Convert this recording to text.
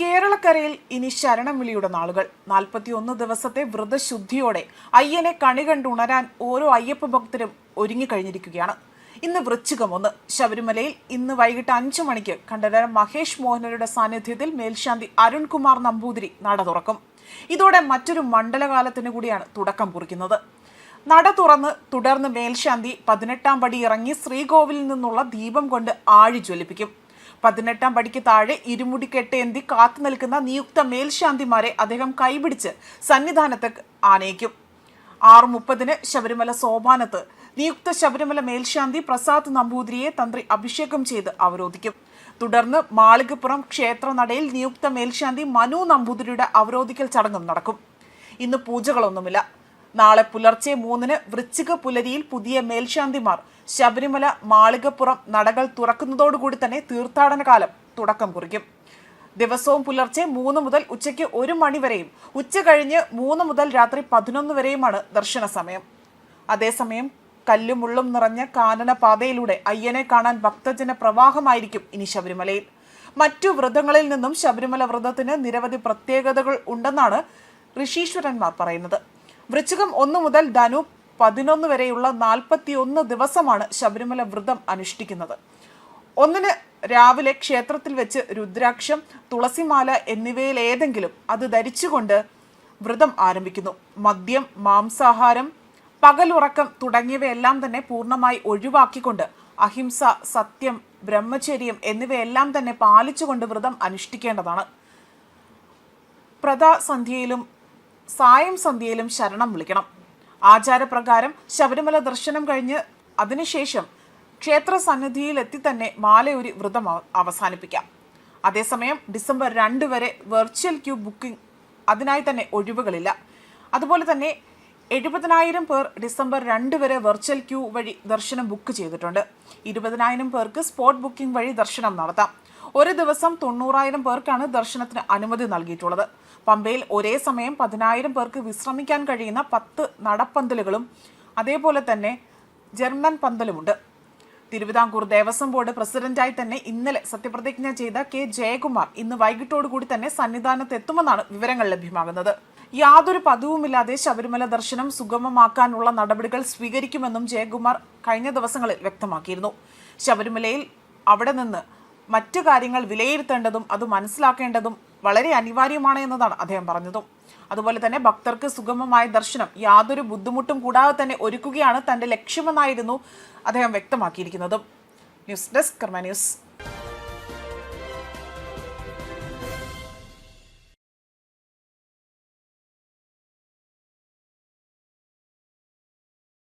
കേരളക്കരയിൽ ഇനി ശരണം വിളിയുടെ നാളുകൾ. നാൽപ്പത്തിയൊന്ന് ദിവസത്തെ വ്രതശുദ്ധിയോടെ അയ്യനെ കണി കണ്ടുണരാൻ ഓരോ അയ്യപ്പ ഭക്തരും ഒരുങ്ങിക്കഴിഞ്ഞിരിക്കുകയാണ് ഇന്ന് വൃശ്ചികം ഒന്ന് ശബരിമലയിൽ ഇന്ന് വൈകിട്ട് അഞ്ചു മണിക്ക് കണ്ഠരർ മഹേഷ് മോഹനരുടെ സാന്നിധ്യത്തിൽ മേൽശാന്തി അരുൺകുമാർ നമ്പൂതിരി നട തുറക്കും. ഇതോടെ മറ്റൊരു മണ്ഡലകാലത്തിന് കൂടിയാണ് തുടക്കം കുറിക്കുന്നത്. നട തുറന്ന് തുടർന്ന് മേൽശാന്തി പതിനെട്ടാം പടി ഇറങ്ങി ശ്രീകോവിലിൽ നിന്നുള്ള ദീപം കൊണ്ട് ആഴി ജ്വലിപ്പിക്കും പതിനെട്ടാം പടിക്ക് താഴെ ഇരുമുടി കെട്ടേന്തി കാത്തു നിൽക്കുന്ന നിയുക്ത മേൽശാന്തിമാരെ അദ്ദേഹം കൈപിടിച്ച് സന്നിധാനത്ത് ആനയിക്കും. ആറ് മുപ്പതിന് ശബരിമല സോപാനത്ത് നിയുക്ത ശബരിമല മേൽശാന്തി പ്രസാദ് നമ്പൂതിരിയെ തന്ത്രി അഭിഷേകം ചെയ്ത് അവരോധിക്കും. തുടർന്ന് മാളികപ്പുറം ക്ഷേത്ര നടയിൽ നിയുക്ത മേൽശാന്തി മനു നമ്പൂതിരിയുടെ അവരോധിക്കൽ ചടങ്ങും നടക്കും. ഇന്ന് പൂജകളൊന്നുമില്ല. നാളെ പുലർച്ചെ മൂന്നിന് വൃശ്ചിക പുലരിയിൽ പുതിയ മേൽശാന്തിമാർ ശബരിമല മാളികപ്പുറം നടകൾ തുറക്കുന്നതോടുകൂടി തന്നെ തീർത്ഥാടന കാലം തുടക്കം കുറിക്കും. ദിവസവും പുലർച്ചെ മൂന്ന് മുതൽ ഉച്ചയ്ക്ക് ഒരു മണിവരെയും ഉച്ച കഴിഞ്ഞ് മൂന്ന് മുതൽ രാത്രി പതിനൊന്ന് വരെയുമാണ് ദർശന സമയം. അതേസമയം കല്ലും മുള്ളും നിറഞ്ഞ കാനന പാതയിലൂടെ അയ്യനെ കാണാൻ ഭക്തജന പ്രവാഹമായിരിക്കും ഇനി ശബരിമലയിൽ. മറ്റു വ്രതങ്ങളിൽ നിന്നും ശബരിമല വ്രതത്തിന് നിരവധി പ്രത്യേകതകൾ ഉണ്ടെന്നാണ് ഋഷീശ്വരന്മാർ പറയുന്നത്. വൃശ്ചികം ഒന്ന് മുതൽ ധനു പതിനൊന്ന് വരെയുള്ള നാൽപ്പത്തിയൊന്ന് ദിവസമാണ് ശബരിമല വ്രതം അനുഷ്ഠിക്കുന്നത്. ഒന്നിന് രാവിലെ ക്ഷേത്രത്തിൽ വെച്ച് രുദ്രാക്ഷം തുളസിമാല എന്നിവയിൽ ഏതെങ്കിലും അത് ധരിച്ചുകൊണ്ട് വ്രതം ആരംഭിക്കുന്നു. മദ്യം മാംസാഹാരം പകലുറക്കം തുടങ്ങിയവയെല്ലാം തന്നെ പൂർണമായി ഒഴിവാക്കിക്കൊണ്ട് അഹിംസ സത്യം ബ്രഹ്മചര്യം എന്നിവയെല്ലാം തന്നെ പാലിച്ചുകൊണ്ട് വ്രതം അനുഷ്ഠിക്കേണ്ടതാണ്. പ്രതാസന്ധ്യയിലും സായം സന്ധ്യയിലും ശരണം വിളിക്കണം. ആചാരപ്രകാരം ശബരിമല ദർശനം കഴിഞ്ഞ് അതിനുശേഷം ക്ഷേത്ര സന്നിധിയിൽ എത്തി തന്നെ മാലയൊരു വ്രതം അവ- അവസാനിപ്പിക്കാം. അതേസമയം ഡിസംബർ രണ്ട് വരെ വെർച്വൽ ക്യൂ ബുക്കിംഗ് അതിനായി തന്നെ ഒഴിവുകളില്ല. അതുപോലെ തന്നെ എഴുപതിനായിരം പേർ ഡിസംബർ രണ്ട് വരെ വെർച്വൽ ക്യൂ വഴി ദർശനം ബുക്ക് ചെയ്തിട്ടുണ്ട്. ഇരുപതിനായിരം പേർക്ക് സ്പോട്ട് ബുക്കിംഗ് വഴി ദർശനം നടത്താം. ഒരു ദിവസം തൊണ്ണൂറായിരം പേർക്കാണ് ദർശനത്തിന് അനുമതി നൽകിയിട്ടുള്ളത്. പമ്പയിൽ ഒരേ സമയം പതിനായിരം പേർക്ക് വിശ്രമിക്കാൻ കഴിയുന്ന പത്ത് നടപ്പന്തലുകളും അതേപോലെ തന്നെ ജർമ്മൻ പന്തലുമുണ്ട്. തിരുവിതാംകൂർ ദേവസ്വം ബോർഡ് പ്രസിഡന്റായി തന്നെ ഇന്നലെ സത്യപ്രതിജ്ഞ ചെയ്ത കെ ജയകുമാർ ഇന്ന് വൈകിട്ടോടുകൂടി തന്നെ സന്നിധാനത്ത് എത്തുമെന്നാണ് വിവരങ്ങൾ ലഭ്യമാകുന്നത്. യാതൊരു പതിവുമില്ലാതെ ശബരിമല ദർശനം സുഗമമാക്കാനുള്ള നടപടികൾ സ്വീകരിക്കുമെന്നും ജയകുമാർ കഴിഞ്ഞ ദിവസങ്ങളിൽ വ്യക്തമാക്കിയിരുന്നു. ശബരിമലയിൽ അവിടെ നിന്ന് മറ്റു കാര്യങ്ങൾ വിലയിരുത്തേണ്ടതും അത് മനസ്സിലാക്കേണ്ടതും വളരെ അനിവാര്യമാണ് എന്നതാണ് അദ്ദേഹം പറഞ്ഞത്. അതുപോലെ തന്നെ ഭക്തർക്ക് സുഗമമായ ദർശനം യാതൊരു ബുദ്ധിമുട്ടും കൂടാതെ തന്നെ ഒരുക്കുകയാണ് തന്റെ ലക്ഷ്യമെന്നായിരുന്നു അദ്ദേഹം വ്യക്തമാക്കിയിരിക്കുന്നതും. News desk Karma news.